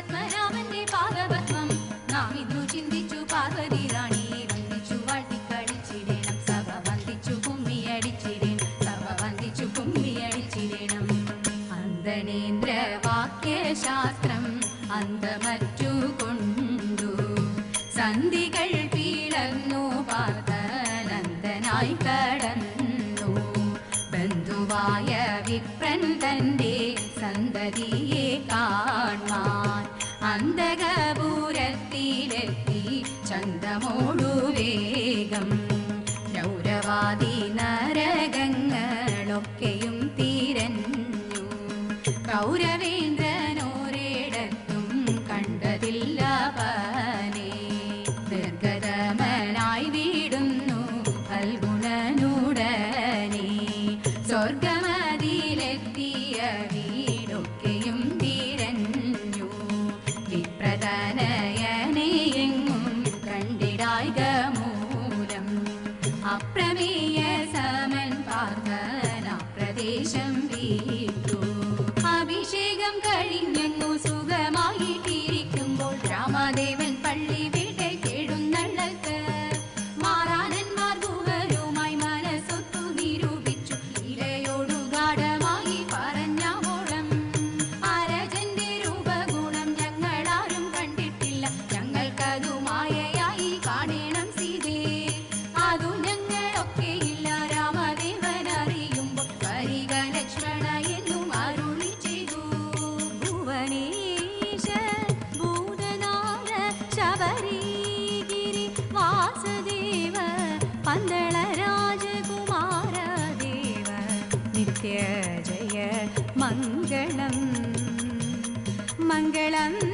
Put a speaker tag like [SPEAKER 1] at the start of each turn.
[SPEAKER 1] പത്മനാഭന്റെ പാദപത്മം. നാം ഇന്നു ചിന്തിച്ചു പാർവതി റാണിയെ വന്ദിച്ചു വാഴ്ത്തിക്കളിച്ചിടേണം സഭ വന്ദിച്ചു കുമ്മിയടിച്ചിടേണം. സഭ വന്ദിച്ചു കുമ്മിയടിച്ചിടേണം. അന്തണേന്ദ്ര വാക്യശാസ്ത്രം അന്തമറ്റു കൊണ്ടു. സന്ധികൾ പീളന്നു പാർത്തനന്ദനായി കടന്നു. ബന്ധുവായ വിപ്രൻ തന്റെ സന്തതിയെ കാൺമാ അന്തകപൂരത്തിലെത്തി ചന്തമോടുവേഗം വേഗം. നരകങ്ങളൊക്കെയും തീരഞ്ഞു. കൗരവേന്ദ്ര अप्रमेय नित्य जय मङ्गलम् मङ्गलम्